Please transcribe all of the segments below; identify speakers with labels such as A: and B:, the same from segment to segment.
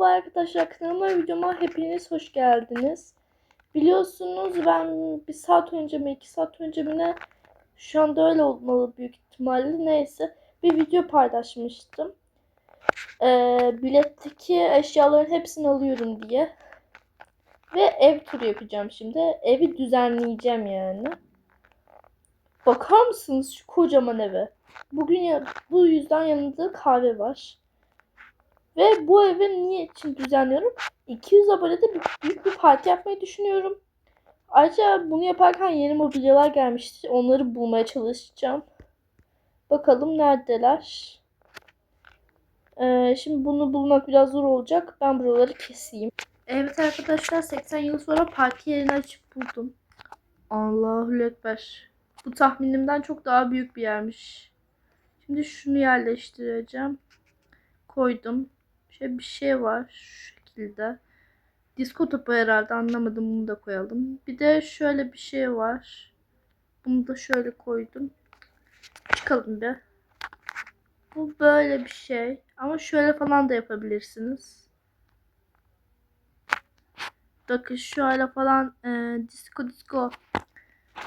A: Merhaba arkadaşlar kanalıma videoma hepiniz hoş geldiniz. Biliyorsunuz ben bir saat önce mi iki saat önce mi ne şu anda öyle olmalı büyük ihtimalle neyse bir video paylaşmıştım. Ee, biletteki eşyaların hepsini alıyorum diye. Ve ev turu yapacağım şimdi. Evi düzenleyeceğim yani. Bakar mısınız şu kocaman eve? Bugün ya, bu yüzden yanında kahve var. Ve bu evi niye için düzenliyorum? 200 abonede bir, büyük bir parti yapmayı düşünüyorum. Ayrıca bunu yaparken yeni mobilyalar gelmişti. Onları bulmaya çalışacağım. Bakalım neredeler. Ee, şimdi bunu bulmak biraz zor olacak. Ben buraları keseyim. Evet arkadaşlar 80 yıl sonra parti yerini açıp buldum. Allahu Ekber. Bu tahminimden çok daha büyük bir yermiş. Şimdi şunu yerleştireceğim. Koydum. Şöyle bir şey var şu şekilde. Disko topu herhalde anlamadım bunu da koyalım. Bir de şöyle bir şey var. Bunu da şöyle koydum. Çıkalım bir. Bu böyle bir şey. Ama şöyle falan da yapabilirsiniz. Bakın şöyle falan e, disco disco.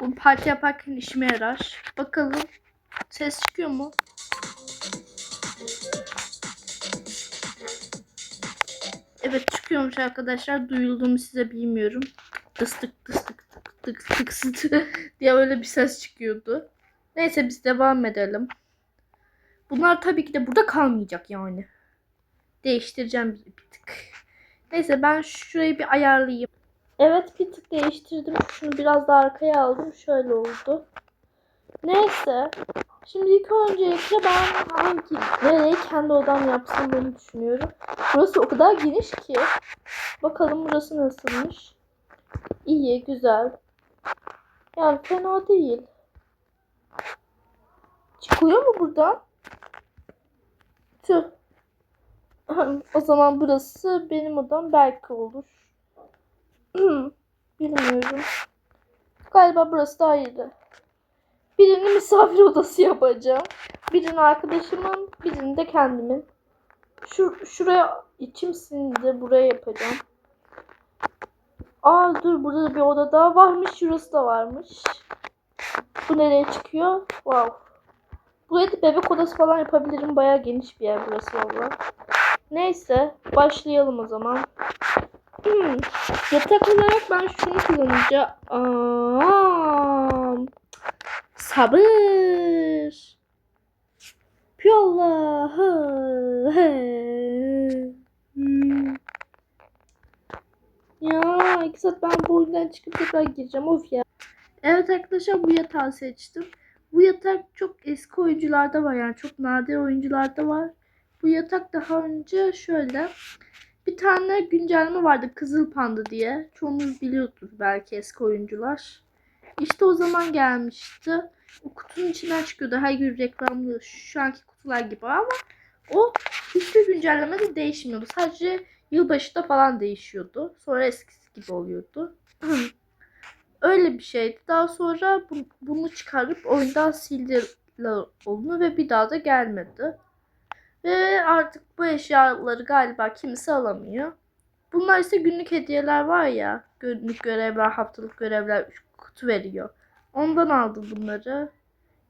A: Bu parti yaparken işime yarar. Bakalım ses çıkıyor mu? Evet çıkıyormuş arkadaşlar. Duyulduğumu size bilmiyorum. Dıstık dıstık tık tık tık diye öyle bir ses çıkıyordu. Neyse biz devam edelim. Bunlar tabii ki de burada kalmayacak yani. Değiştireceğim bir, tık. Neyse ben şurayı bir ayarlayayım. Evet bir tık değiştirdim. Şunu biraz daha arkaya aldım. Şöyle oldu. Neyse. Şimdi ilk öncelikle ben hangi nereyi kendi odam yapsam bunu düşünüyorum. Burası o kadar geniş ki. Bakalım burası nasılmış. İyi, güzel. Yani fena değil. Çıkıyor mu buradan? Tüh. o zaman burası benim odam belki olur. Bilmiyorum. Galiba burası daha iyiydi. Birini misafir odası yapacağım. Birini arkadaşımın, birini de kendimin. Şu, şuraya içim sindi. Buraya yapacağım. Aa dur burada da bir oda daha varmış. Şurası da varmış. Bu nereye çıkıyor? Wow. Buraya da bebek odası falan yapabilirim. Baya geniş bir yer burası valla. Neyse başlayalım o zaman. Hmm. Yatak olarak ben şunu kullanacağım. Aa, sabır. Hmm. Ya iki saat ben bu oyundan çıkıp tekrar gireceğim. Of ya. Evet arkadaşlar bu yatağı seçtim. Bu yatak çok eski oyuncularda var yani çok nadir oyuncularda var. Bu yatak daha önce şöyle bir tane güncelleme vardı Kızıl Panda diye. Çoğunuz biliyordur belki eski oyuncular. İşte o zaman gelmişti. O kutunun içinden çıkıyordu. Her gün reklamlı şu anki kutular gibi ama o hiçbir güncellemede değişmiyordu. Sadece yılbaşında falan değişiyordu. Sonra eskisi gibi oluyordu. Öyle bir şeydi. Daha sonra bu, bunu çıkarıp oyundan sildiler onu ve bir daha da gelmedi. Ve artık bu eşyaları galiba kimse alamıyor. Bunlar ise günlük hediyeler var ya. Günlük görevler, haftalık görevler kutu veriyor. Ondan aldım bunları.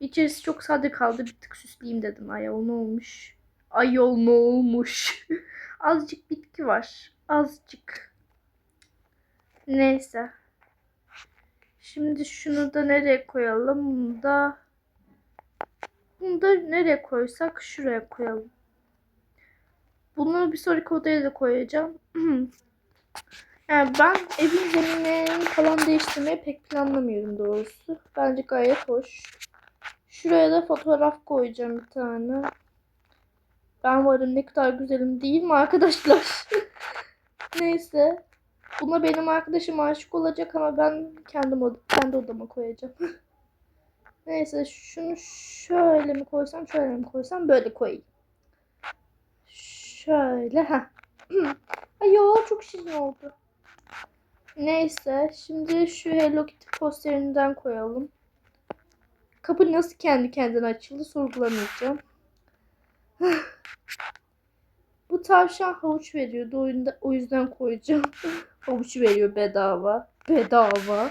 A: İçerisi çok sade kaldı. Bir tık süsleyeyim dedim. Ayol ne olmuş? Ayol ne olmuş? Azıcık bitki var. Azıcık. Neyse. Şimdi şunu da nereye koyalım? Bunu da bunu da nereye koysak şuraya koyalım. Bunu bir sonraki odaya da koyacağım. yani ben evin zeminlerini falan değiştirmeyi pek planlamıyorum doğrusu. Bence gayet hoş. Şuraya da fotoğraf koyacağım bir tane. Ben varım ne kadar güzelim değil mi arkadaşlar? Neyse. Buna benim arkadaşım aşık olacak ama ben kendim od kendi odama koyacağım. Neyse şunu şöyle mi koysam şöyle mi koysam böyle koyayım. Şöyle ha. Ay çok şirin oldu. Neyse şimdi şu Hello Kitty posterinden koyalım. Kapı nasıl kendi kendine açıldı sorgulamayacağım. Bu tavşan havuç veriyordu. O yüzden, o yüzden koyacağım. havuç veriyor bedava. Bedava.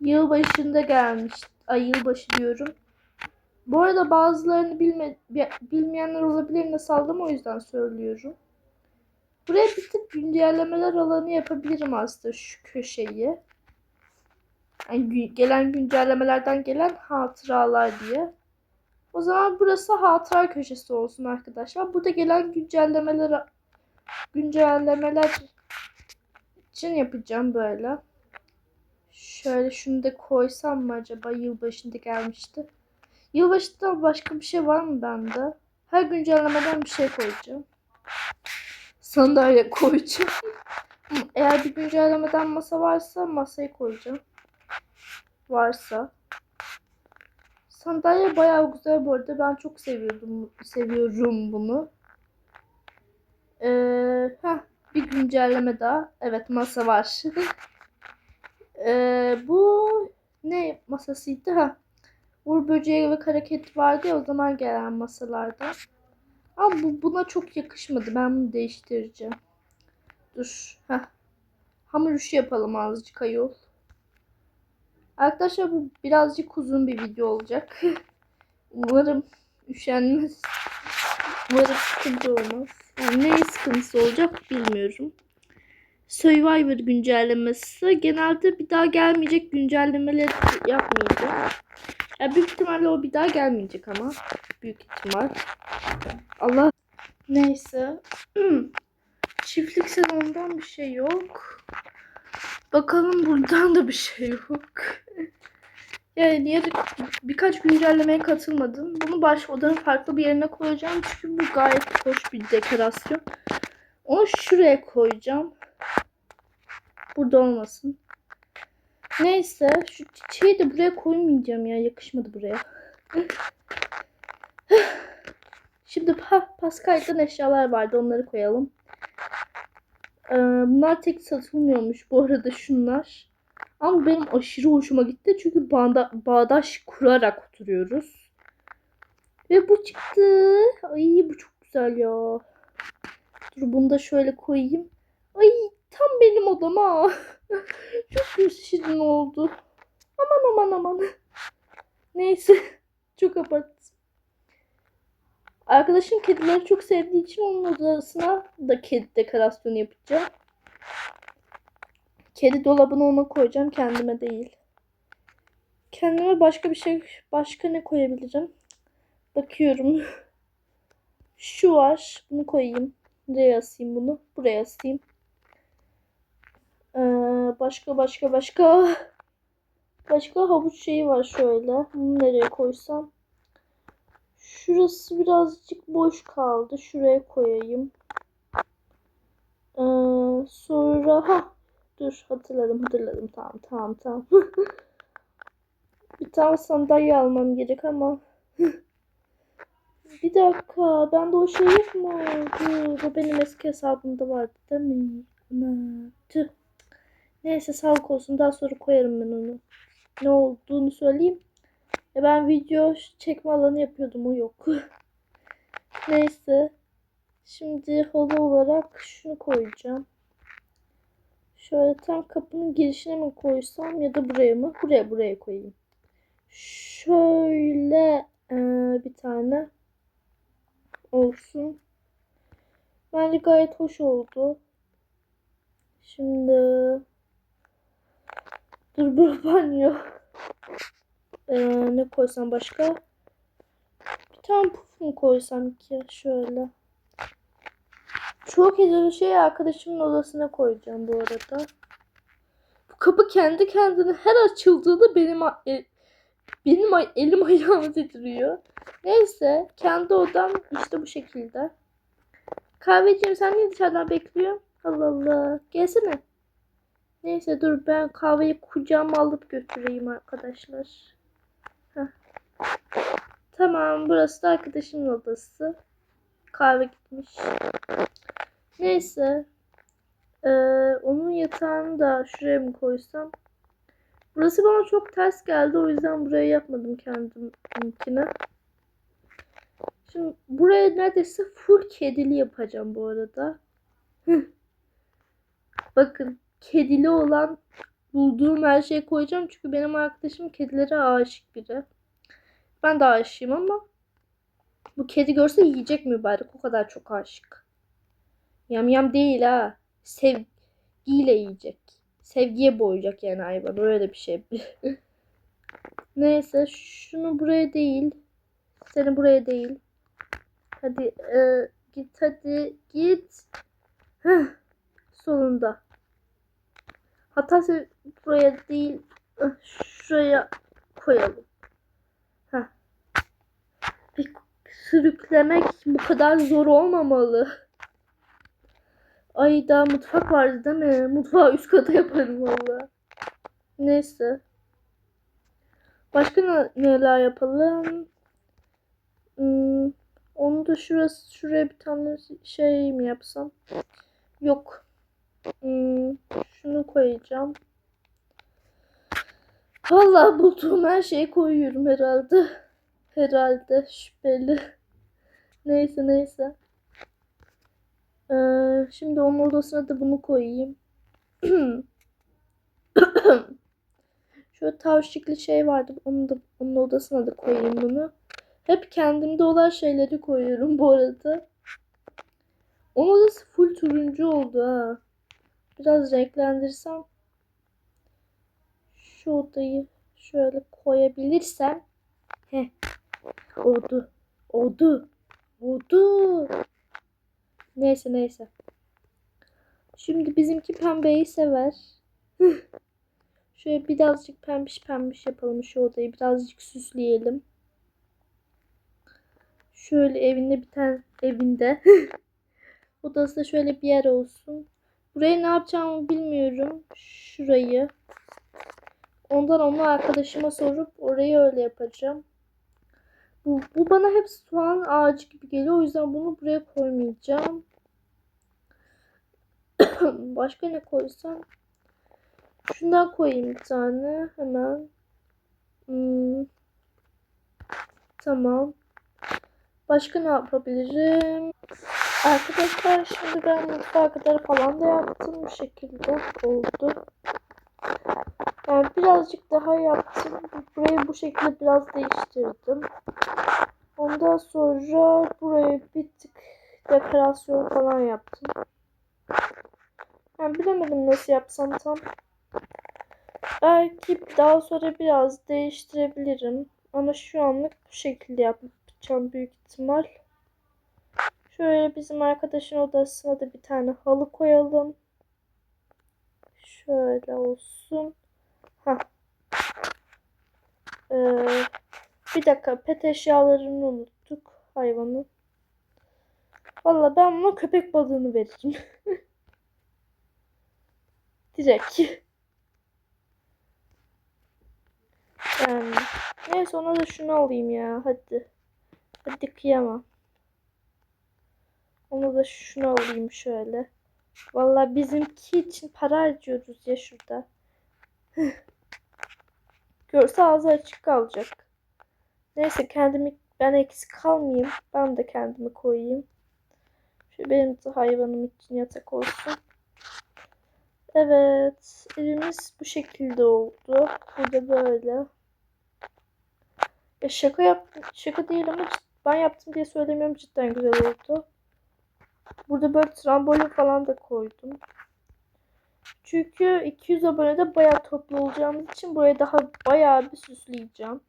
A: Yılbaşında gelmiş. Ay yılbaşı diyorum. Bu arada bazılarını bilme, bi- bilmeyenler olabilir nasıl aldım o yüzden söylüyorum. Buraya bir tık güncellemeler alanı yapabilirim aslında şu köşeyi. Yani gelen güncellemelerden gelen hatıralar diye. O zaman burası hatıra köşesi olsun arkadaşlar. Burada gelen güncellemeler güncellemeler için yapacağım böyle. Şöyle şunu da koysam mı acaba? Yılbaşında gelmişti. Yılbaşında başka bir şey var mı bende? Her güncellemeden bir şey koyacağım. Sandalye koyacağım. Eğer bir güncellemeden masa varsa masayı koyacağım. Varsa. Sandalye bayağı güzel bu arada. Ben çok seviyordum, seviyorum bunu. Ee, heh, bir güncelleme daha. Evet masa var. Ee, bu ne masasıydı? Ha. Uğur böceği ve karaket vardı ya o zaman gelen masalardan. Ama bu buna çok yakışmadı. Ben bunu değiştireceğim. Dur. Heh. Hamur işi yapalım azıcık ayol. Arkadaşlar bu birazcık uzun bir video olacak. Umarım üşenmez. Umarım sıkıntı olmaz. Yani ne sıkıntısı olacak bilmiyorum. Survivor güncellemesi genelde bir daha gelmeyecek güncellemeleri yapmayacak. Ya büyük ihtimalle o bir daha gelmeyecek ama. Büyük ihtimal. Allah. Neyse. Çiftlik salonundan bir şey yok. Bakalım buradan da bir şey yok. Yani diğer birkaç güncellemeye katılmadım. Bunu baş odanın farklı bir yerine koyacağım. Çünkü bu gayet hoş bir dekorasyon. Onu şuraya koyacağım. Burada olmasın. Neyse şu çiçeği de buraya koymayacağım ya. Yakışmadı buraya. Şimdi ha, Pascal'dan eşyalar vardı. Onları koyalım. Ee, bunlar tek satılmıyormuş bu arada şunlar. Ama benim aşırı hoşuma gitti. Çünkü bağda, bağdaş kurarak oturuyoruz. Ve bu çıktı. Ay bu çok güzel ya. Dur bunu da şöyle koyayım. Ay tam benim odam ha. çok şirin oldu. Aman aman aman. Neyse. Çok abarttım. Arkadaşım kedileri çok sevdiği için onun odasına da kedi dekorasyonu yapacağım. Kedi dolabını ona koyacağım kendime değil. Kendime başka bir şey başka ne koyabilirim? Bakıyorum. Şu var. Bunu koyayım. Nereye asayım bunu? Buraya asayım. Ee, başka başka başka. Başka havuç şeyi var şöyle. Bunu nereye koysam? Şurası birazcık boş kaldı. Şuraya koyayım. Ee, sonra ha dur hatırladım hatırladım. Tamam tamam tamam. bir tane sandalye almam gerek ama. bir dakika. Bende o şey yok mu? Bu benim eski hesabımda vardı değil mi? Tüh. Neyse sağlık olsun. Daha sonra koyarım ben onu. Ne olduğunu söyleyeyim. E ben video çekme alanı yapıyordum o yok. Neyse. Şimdi halı olarak şunu koyacağım. Şöyle tam kapının girişine mi koysam ya da buraya mı? Buraya buraya koyayım. Şöyle e, bir tane olsun. Bence gayet hoş oldu. Şimdi dur bu banyo. Ee, ne koysam başka? Bir tane puf mu koysam ki şöyle. Çok iyi şey arkadaşımın odasına koyacağım bu arada. Bu kapı kendi kendine her açıldığında benim e, benim elim ayağım titriyor. Neyse kendi odam işte bu şekilde. Kahveciğim sen niye dışarıdan bekliyorsun? Allah Allah. Gelsene. Neyse dur ben kahveyi kucağıma alıp götüreyim arkadaşlar. Heh. Tamam burası da arkadaşımın odası. Kahve gitmiş. Neyse. Ee, onun yatağını da şuraya mı koysam? Burası bana çok ters geldi. O yüzden buraya yapmadım kendimkine. Şimdi buraya neredeyse full kedili yapacağım bu arada. Bakın kedili olan bulduğum her şeyi koyacağım. Çünkü benim arkadaşım kedilere aşık biri. Ben de aşığım ama bu kedi görse yiyecek mübarek. O kadar çok aşık. Yam yam değil ha. Sevgiyle yiyecek. Sevgiye boğacak yani hayvan. Öyle bir şey. Neyse şunu buraya değil. Seni buraya değil. Hadi e, git hadi git. Heh, sonunda. Hatta sen buraya değil eh, şuraya koyalım. Heh. Bir sürüklemek bu kadar zor olmamalı. Ay daha mutfak vardı değil mi? Mutfağı üst kata yaparım valla. Neyse. Başka ne, neler yapalım? Hmm, onu da şurası şuraya bir tane şey mi yapsam? Yok. Hmm, şunu koyacağım. Vallahi bulduğum her şeyi koyuyorum herhalde. Herhalde şüpheli. Neyse neyse. Ee, şimdi onun odasına da bunu koyayım. Şöyle tavşikli şey vardı. Onu da onun odasına da koyayım bunu. Hep kendimde olan şeyleri koyuyorum bu arada. Onun odası full turuncu oldu ha. Biraz renklendirsem. Şu odayı şöyle koyabilirsem. Heh. Oldu. Oldu. Oldu. Neyse neyse. Şimdi bizimki pembeyi sever. Şöyle birazcık pembiş pembiş yapalım şu odayı. Birazcık süsleyelim. Şöyle evinde bir tane evinde. Odası da şöyle bir yer olsun. Buraya ne yapacağımı bilmiyorum. Şurayı. Ondan onu arkadaşıma sorup orayı öyle yapacağım. Bu, bu bana hep soğan ağacı gibi geliyor. O yüzden bunu buraya koymayacağım. Başka ne koysam? Şundan koyayım bir tane. Hemen. Hmm. Tamam. Başka ne yapabilirim? Arkadaşlar şimdi ben mutfağa kadar falan da yaptım. Bu şekilde oldu. Yani birazcık daha yaptım. Burayı bu şekilde biraz değiştirdim. Ondan sonra buraya bir tık dekorasyon falan yaptım. Yani bilemedim nasıl yapsam tam. Belki daha sonra biraz değiştirebilirim. Ama şu anlık bu şekilde yapacağım büyük ihtimal. Şöyle bizim arkadaşın odasına da bir tane halı koyalım. Şöyle olsun. Ha. Ee, bir dakika pet eşyalarını unuttuk hayvanın. Valla ben buna köpek balığını veririm. Direkt. Yani. Neyse ona da şunu alayım ya. Hadi. Hadi kıyamam. Onu da şunu alayım şöyle. Valla bizimki için para harcıyoruz ya şurada. Görse ağzı açık kalacak. Neyse kendimi ben eksik kalmayayım. Ben de kendimi koyayım. Şu benim de hayvanım için yatak olsun. Evet. Evimiz bu şekilde oldu. Burada böyle. Ya şaka yaptım. Şaka değil ama ben yaptım diye söylemiyorum. Cidden güzel oldu. Burada böyle trambolin falan da koydum. Çünkü 200 abonede bayağı toplu olacağımız için burayı daha bayağı bir süsleyeceğim.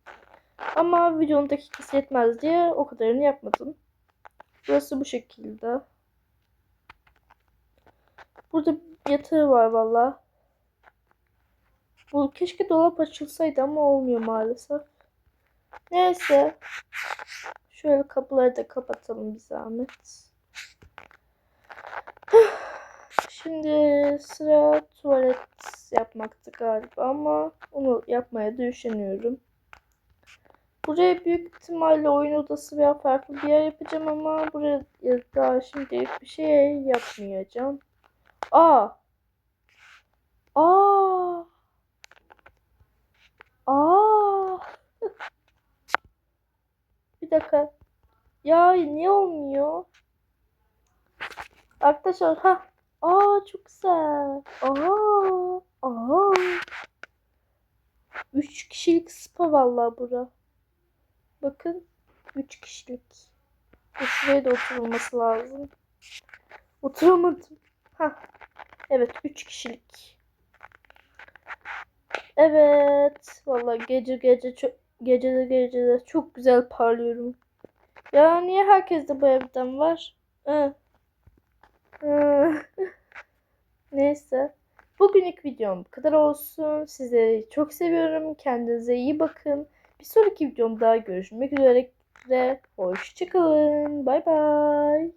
A: Ama videonun dakikası yetmez diye o kadarını yapmadım. Burası bu şekilde. Burada yatağı var valla. Bu keşke dolap açılsaydı ama olmuyor maalesef. Neyse. Şöyle kapıları da kapatalım bir zahmet. Şimdi sıra tuvalet yapmaktı galiba ama onu yapmaya da üşeniyorum. Buraya büyük ihtimalle oyun odası veya farklı bir yer yapacağım ama buraya daha şimdilik bir şey yapmayacağım. Aa! Aa! Aa! bir dakika. Ya niye olmuyor? Arkadaşlar ha. Aa çok güzel. Aha. Aha. Üç kişilik spa vallahi bura. Bakın. Üç kişilik. Dur, Şuraya da oturulması lazım. Oturamadım. Ha. Evet üç kişilik. Evet. Vallahi gece gece çok gecede gecede çok güzel parlıyorum. Ya niye herkes de bu evden var? Hı. Neyse. Bugünlük videom bu kadar olsun. Sizleri çok seviyorum. Kendinize iyi bakın. Bir sonraki videomda görüşmek üzere. Hoşçakalın. Bay bay.